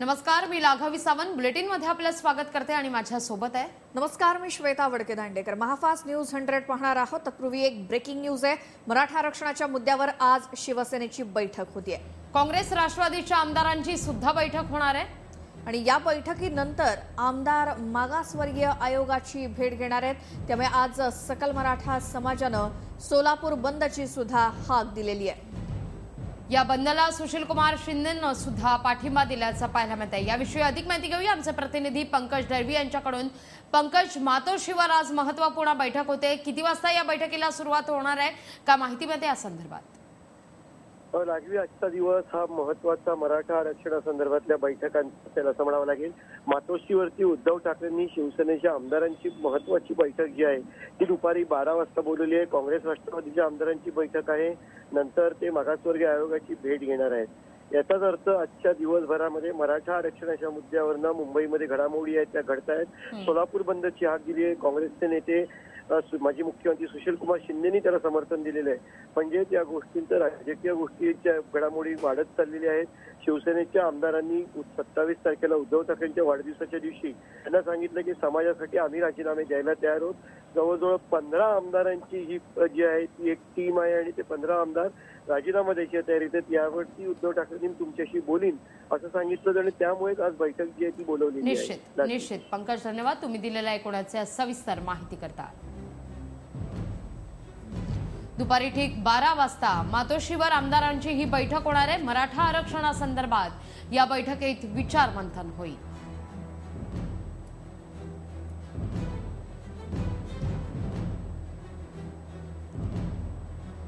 नमस्कार मी लाघवी सावंत. बुलेटिनमध्ये आपलं स्वागत करते आणि माझ्या सोबत आहे. नमस्कार मी श्वेता वडके दांडेकर महाफास्ट न्यूज हंड्रेड पाहणार आहोत. तत्पूर्वी एक ब्रेकिंग न्यूज आहे. मराठा आरक्षणाच्या मुद्द्यावर आज शिवसेनेची बैठक होतीये. काँग्रेस राष्ट्रवादीच्या आमदारांची सुद्धा बैठक होणार आहे. आणि या बैठकीनंतर आमदार मागासवर्गीय आयोगाची भेट घेणार आहेत. त्यामुळे आज सकल मराठा समाजानं सोलापूर बंदची सुद्धा हाक दिलेली आहे. या बंदला सुशील कुमार शिंदेनं सुद्धा पाठिंबा दिल्याचं पाहायला मिळत आहे याविषयी अधिक माहिती घेऊया. आमचे प्रतिनिधी पंकज दळवी यांच्याकडून. पंकज मातोश्रीवर आज महत्त्वपूर्ण बैठक होते. किती वाजता या बैठकीला सुरुवात होणार आहे? का माहिती मिळते या संदर्भात? राजवी आजचा दिवस हा महत्त्वाचा मराठा आरक्षणासंदर्भातल्या बैठकांचा असेल असं म्हणावं लागेल. मातोश्रीवरती उद्धव ठाकरेंनी शिवसेनेच्या आमदारांची महत्वाची बैठक जी आहे ती दुपारी बारा वाजता बोलवली आहे. काँग्रेस राष्ट्रवादीच्या आमदारांची बैठक आहे. नंतर ते मागासवर्गीय आयोगाची भेट घेणार आहेत. याचाच अर्थ आजच्या दिवसभरामध्ये मराठा आरक्षणाच्या मुद्द्यावरनं मुंबईमध्ये घडामोडी आहेत त्या घडत आहेत सोलापूर बंदची हाक दिली आहे काँग्रेसचे नेते. माजी मुख्यमंत्री सुशील कुमार शिंदेनी त्याला समर्थन दिलेलं आहे. म्हणजे त्या गोष्टींचं राजकीय गोष्टीच्या घडामोडी वाढत चाललेल्या आहेत. शिवसेनेच्या आमदारांनी सत्तावीस तारखेला उद्धव ठाकरेंच्या वाढदिवसाच्या दिवशी त्यांना सांगितलं की समाजासाठी आम्ही राजीनामे द्यायला तयार आहोत. जवळजवळ पंधरा आमदारांची ही जी आहे ती एक टीम आहे आणि ते पंधरा आमदार राजीनामा द्यायच्या तयारीत आहेत. यावरती उद्धव ठाकरेंनी तुमच्याशी बोलीन असं सांगितलं आणि त्यामुळेच आज बैठक जी आहे ती बोलवली निश्चित निश्चित. पंकज धन्यवाद. तुम्ही दिलेल्या एकूणाचे सविस्तर माहिती करता. दुपारी ठीक बारा वाजता मातोश्रीवर आमदारांची ही बैठक होणार आहे. मराठा आरक्षणासंदर्भात या बैठकीत विचार मंथन होईल.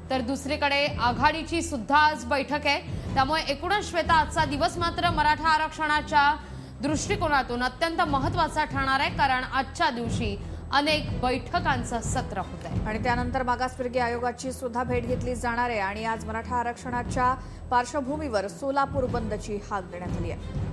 तर दुसरीकडे आघाडीची सुद्धा आज बैठक आहे. त्यामुळे एकूणच श्वेता आजचा दिवस मात्र मराठा आरक्षणाच्या दृष्टिकोनातून अत्यंत महत्त्वाचा ठरणार आहे. कारण आजच्या दिवशी अनेक बैठकांचं सत्र होत आहे. आणि त्यानंतर मागासवर्गीय आयोगाची सुद्धा भेट घेतली जाणार आहे आणि आज मराठा आरक्षणाच्या पार्श्वभूमीवर सोलापूर बंदची हाक देण्यात आली आहे.